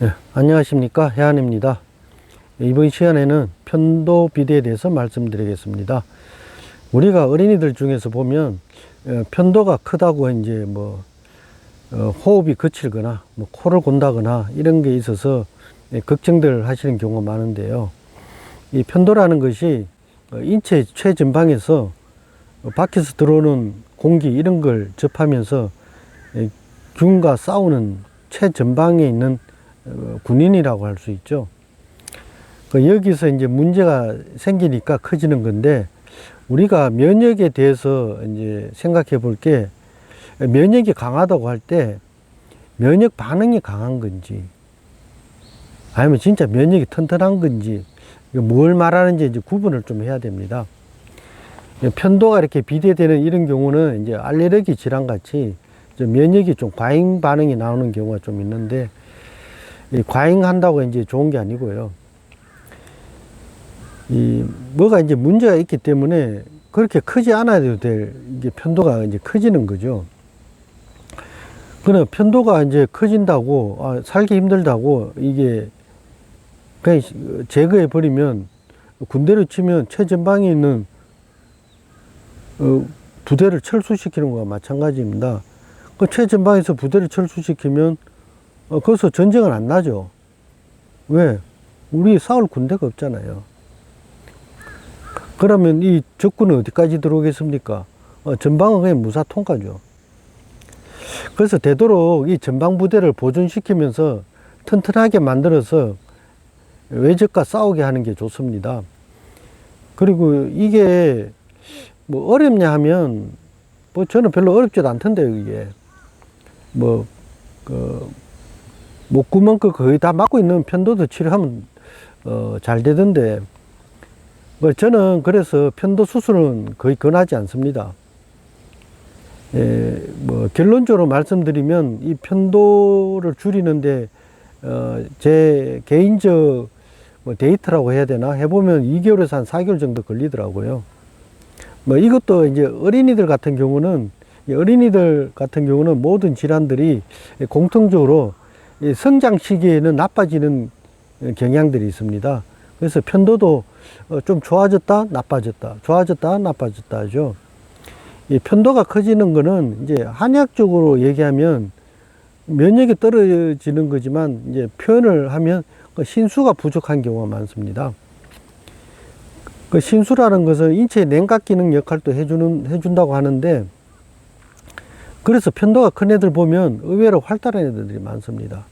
네, 안녕하십니까 해안입니다. 이번 시간에는 편도 비대에 대해서 말씀드리겠습니다. 우리가 어린이들 중에서 보면 어, 편도가 크다고 이제 뭐 어, 호흡이 거칠거나 뭐 코를 곤다거나 이런 게 있어서 예, 걱정들 하시는 경우가 많은데요. 이 편도라는 것이 어, 인체 최전방에서 어, 밖에서 들어오는 공기 이런 걸 접하면서 예, 균과 싸우는 최전방에 있는 어, 군인이라고 할 수 있죠. 그 여기서 이제 문제가 생기니까 커지는 건데 우리가 면역에 대해서 이제 생각해 볼 게 면역이 강하다고 할 때 면역 반응이 강한 건지 아니면 진짜 면역이 튼튼한 건지 뭘 말하는지 이제 구분을 좀 해야 됩니다. 편도가 이렇게 비대되는 이런 경우는 이제 알레르기 질환 같이 좀 면역이 좀 과잉 반응이 나오는 경우가 좀 있는데 이 과잉한다고 이제 좋은 게 아니고요. 이 뭐가 이제 문제가 있기 때문에 그렇게 크지 않아도 될 이게 편도가 이제 커지는 거죠. 그러나 편도가 이제 커진다고 아, 살기 힘들다고 이게 그냥 제거해 버리면 군대로 치면 최전방에 있는 어, 부대를 철수시키는 거와 마찬가지입니다. 그 최전방에서 부대를 철수시키면 어, 거기서 전쟁은 안 나죠. 왜? 우리 싸울 군대가 없잖아요. 그러면 이 적군은 어디까지 들어오겠습니까? 어, 전방은 그냥 무사 통과죠. 그래서 되도록 이 전방 부대를 보존시키면서 튼튼하게 만들어서 외적과 싸우게 하는 게 좋습니다. 그리고 이게 뭐 어렵냐 하면 뭐 저는 별로 어렵지도 않던데요, 이게. 뭐, 그, 목구멍 그 거의 다 막고 있는 편도도 치료하면 어, 잘 되던데 뭐 저는 그래서 편도 수술은 거의 권하지 않습니다. 예, 뭐 결론적으로 말씀드리면 이 편도를 줄이는데 어, 제 개인적 뭐 데이터라고 해야 되나 해보면 2개월에서 한 4개월 정도 걸리더라고요. 뭐 이것도 이제 어린이들 같은 경우는 이 어린이들 같은 경우는 모든 질환들이 공통적으로 이 성장 시기에는 나빠지는 경향들이 있습니다. 그래서 편도도 어, 좀 좋아졌다, 나빠졌다, 좋아졌다, 나빠졌다 하죠. 이 편도가 커지는 거는 이제 한의학적으로 얘기하면 면역이 떨어지는 거지만 이제 표현을 하면 그 신수가 부족한 경우가 많습니다. 그 신수라는 것은 인체의 냉각 기능 역할도 해주는, 해준다고 하는데 그래서 편도가 큰 애들 보면 의외로 활달한 애들이 많습니다.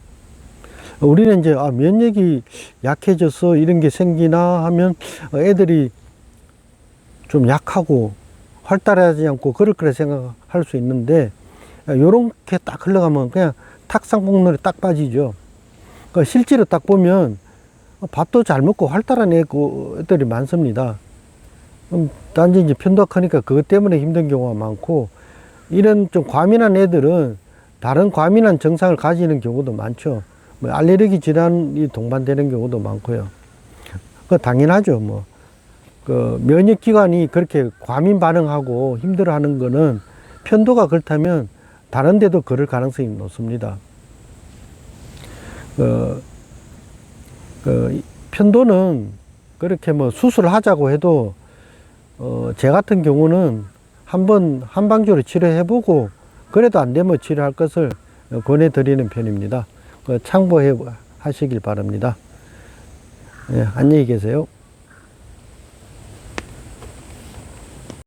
우리는 이제 아, 면역이 약해져서 이런 게 생기나 하면 애들이 좀 약하고 활달하지 않고 그럴 거라 생각할 수 있는데 요렇게 딱 흘러가면 그냥 탁상공론에 딱 빠지죠. 그러니까 실제로 딱 보면 밥도 잘 먹고 활달한 애들이 많습니다. 음, 단지 이제 편도가 크니까 그것 때문에 힘든 경우가 많고 이런 좀 과민한 애들은 다른 과민한 증상을 가지는 경우도 많죠. 뭐 알레르기 질환이 동반되는 경우도 많고요. 그 당연하죠. 뭐. 그 면역 기관이 그렇게 과민 반응하고 힘들어 하는 거는 편도가 그렇다면 다른 데도 그럴 가능성이 높습니다. 그, 그 편도는 그렇게 뭐 수술을 하자고 해도 어, 제 같은 경우는 한번 한방적으로 치료해보고 그래도 안 되면 치료할 것을 권해드리는 편입니다. 그 참고해 하시길 바랍니다. 예, 안녕히 계세요.